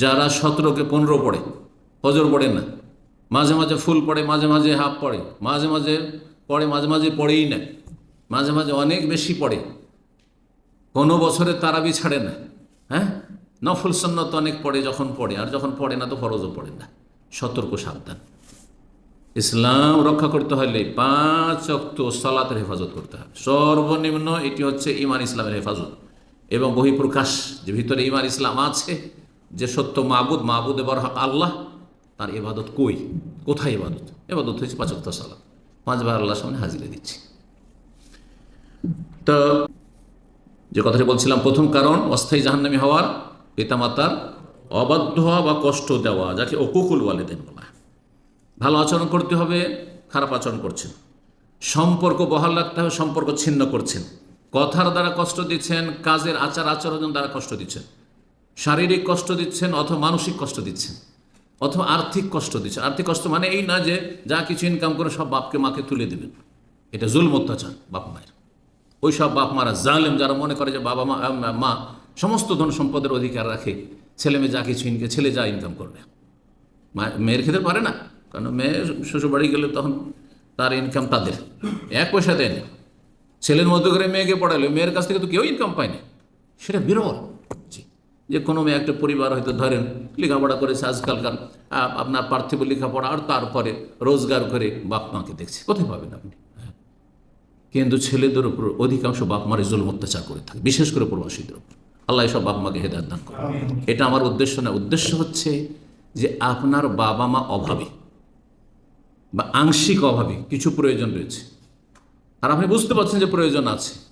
যারা সতেরোকে পনেরো পড়ে হজর পড়ে না, মাঝে মাঝে ফুল পড়ে, মাঝে মাঝে হাফ পড়ে, মাঝে মাঝে পড়ে, মাঝে মাঝে পড়েই না, মাঝে মাঝে অনেক বেশি পড়ে। কোনো বছরে তারাবি ছাড়ে না হ্যাঁ? নফল সন্ন্যত অনেক পড়ে যখন পড়ে, আর যখন পড়ে না তো ফরজও পড়ে না, সতর্ক সাবধান। ইসলাম রক্ষা করতে হলে পাঁচ অক্ত সলাতের হেফাজত করতে হবে। সর্বনিম্ন এটি হচ্ছে ইমান ইসলামের হেফাজত এবং বহিঃপ্রকাশ, যে ভিতরে ইমান ইসলাম আছে যে সত্য মাবুদ মাবুদ এবার আল্লাহ, তার এবাদত কই? কোথায় এবাদত এবাদত হয়েছে পাঁচ অক্ত সালাত। পাঁচবার আল্লাহর সামনে হাজিরে দিচ্ছে। তো যে কথাটি বলছিলাম, প্রথম কারণ, অস্থায়ী জাহান্নামি হওয়ার পিতামাতার অবাধ্য হওয়া বা কষ্ট দেওয়া, যাকে অকুকুল ওয়ালেদেন বলা ভালো আচরণ করতে হবে, খারাপ আচরণ করছেন। সম্পর্ক বহাল রাখতে হবে, সম্পর্ক ছিন্ন করছেন। কথার দ্বারা কষ্ট দিচ্ছেন, কাজের আচার আচরণ দ্বারা কষ্ট দিচ্ছেন। শারীরিক কষ্ট দিচ্ছেন অথবা মানসিক কষ্ট দিচ্ছেন, অথবা আর্থিক কষ্ট দিচ্ছেন। আর্থিক কষ্ট মানে এই না যে যা কিছু ইনকাম করে সব বাপকে মাকে তুলে দেবেন। এটা জুলম অত্যাচার বাপ মায়ের। ওই সব বাপ মারা জালেম যারা মনে করে যে বাবা মা মা সমস্ত ধন সম্পদের অধিকার রাখে, ছেলে মেয়ে যা কিছু ইনকে, ছেলে যা ইনকাম করবে। মেয়ের খেতে পারে না, কারণ মেয়ে শ্বশুরবাড়ি গেলে তখন তার ইনকাম তাদের। এক পয়সা দেয়নি ছেলের মতো করে মেয়েকে পড়ালে মেয়ের কাছ থেকে তো কেউ ইনকাম পায়নি সেটা বিরল। যে কোনো মেয়ে একটা পরিবার হয়তো ধরেন লেখাপড়া করেছে আজকালকার আপনার পার্থিব লেখাপড়া আর তারপরে রোজগার করে বাপ মাকে দেখছে। কোথায় পাবেন আপনি। কিন্তু ছেলেদের উপর অধিকাংশ বাপ মারে জুলম অত্যাচার করে থাকে বিশেষ করে প্রবাসীদের উপর। আল্লাহ সব বাপ মাকে হেদায়ত দান করে এটা আমার উদ্দেশ্য না উদ্দেশ্য হচ্ছে যে আপনার বাবা মা অভাবে বা আংশিক অভাবে কিছু প্রয়োজন রয়েছে। আর আপনি বুঝতে পারছেন যে প্রয়োজন আছে।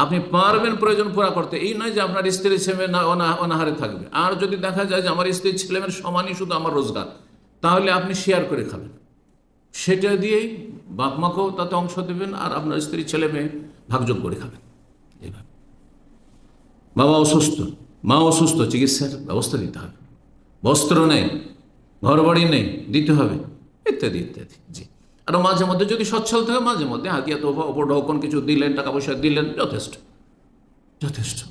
আপনি পারবেন প্রয়োজন পুরা করতে। এই নয় যে আপনার স্ত্রী ছেলে না, অনা- অনাহারে থাকবে। আর যদি দেখা যায় যে আমার স্ত্রী ছেলেমেয়ের সমানই শুধু আমার রোজগার, তাহলে আপনি শেয়ার করে খাবেন। সেটা দিয়েই বাপ মাকেও তাতে অংশ দেবেন আর আপনার স্ত্রী ছেলে মেয়ে ভাগযোগ করে খাবেন। এইভাবে। বাবা অসুস্থ, মা অসুস্থ, চিকিৎসার ব্যবস্থা দিতে হবে। বস্ত্র নেই ঘর বাড়ি নেই, দিতে হবে, ইত্যাদি ইত্যাদি। জি। আর মাঝে মধ্যে যদি সচ্ছল থাকে মাঝে মধ্যে হাতিয়া তো উপঢৌকন কিছু দিলেন, টাকা পয়সা দিলেন, যথেষ্ট। যথেষ্ট।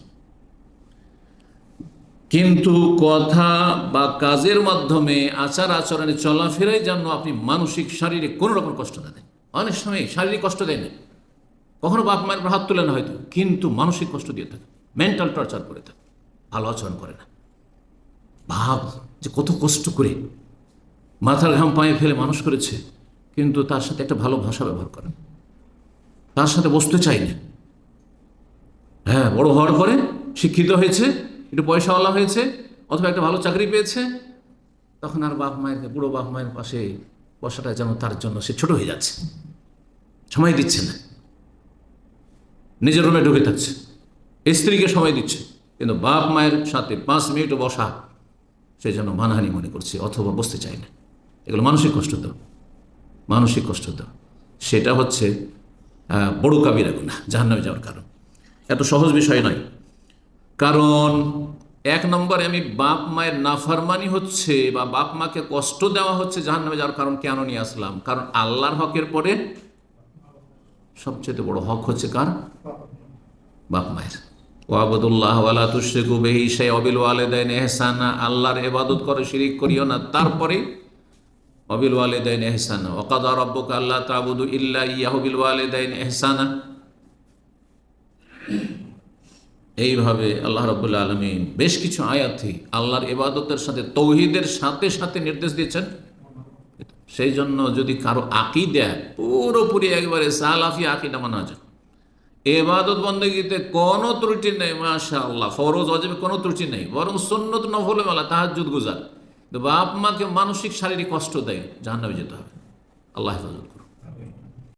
কিন্তু কথা বা কাজের মাধ্যমে, আচার আচরণে চলাফেরাই যেন আপনি মানসিক, শারীরিক কোনো রকম কষ্ট না দেন। অনেক সময় শারীরিক কষ্ট দেয় না। কখনো বাপ মায়ের হাত তুলে না হয়তো, কিন্তু মানসিক কষ্ট দিয়ে থাকে মেন্টাল টর্চার করে থাকে ভালো আচরণ করে না। ভাব যে কত কষ্ট করে মাথার ঘাম পায়ে ফেলে মানুষ করেছে। কিন্তু তার সাথে একটা ভালো ভাষা ব্যবহার করেন। তার সাথে বসতে চাই না হ্যাঁ বড় হওয়ার পরে শিক্ষিত হয়েছে, একটু পয়সাওয়ালা হয়েছে, অথবা একটা ভালো চাকরি পেয়েছে, তখন আর বাপ মায়ের, বুড়ো বাপ মায়ের পাশে বসাটা যেন তার জন্য সে ছোট হয়ে যাচ্ছে। সময় দিচ্ছে না। নিজের রুমে ঢুকে থাকছে। স্ত্রীকে সময় দিচ্ছে। কিন্তু বাপ মায়ের সাথে পাঁচ মিনিটও বসা, সে যেন মানহানি মনে করছে, অথবা বসতে চায় না। এগুলো মানসিক কষ্ট দাও মানসিক কষ্ট দাও সেটা হচ্ছে বড় কাবিরা গুণা জাহান্নামে যাওয়ার কারণ। এত সহজ বিষয় নয়। কারণ, এক নম্বরে আমি বাপ মায়ের নাফারমানি হচ্ছে বা বাপ মাকে কষ্ট দেওয়া হচ্ছে জাহান্নামে যাওয়ার কারণ কেন নিয়ে আসলাম? কারণ আল্লাহর হকের পরে সবচেয়ে বড় হক হচ্ছে কার? বাপ মায়ের। ওয়াবদুল্লাহ বিহি ওয়ালিদাইনি ইহসানা। আল্লাহর এবাদত করে শিরিক করিও না। তারপরে ওয়াবিল ওয়ালিদাইনি ইহসানা ওয়া কাদা রাব্বুকা আল্লা তা'বুদু ইল্লা ইয়াহু বিল ওয়ালিদাইনি ইহসানা এইভাবে আল্লাহ রাব্বুল আলামিন বেশ কিছু আয়াতে আল্লাহর ইবাদতের সাথে, তৌহিদের সাথে সাথে নির্দেশ দিয়েছেন। সেই জন্য যদি কারও আকিদা পুরোপুরি একবারে সালাফি আকিদা মানা যায়। এবাদত বন্দগীতে কোনো ত্রুটি নেই মাশা আল্লাহ ফরজ অজেবে কোনো ত্রুটি নেই, বরং সন্ন্যত নফলে মেলা তাহাজুদ গুজার। বাপ মাকে মানসিক শারীরিক কষ্ট দেয় জাহান্নামে যেতে হবে আল্লাহ হেফাজত।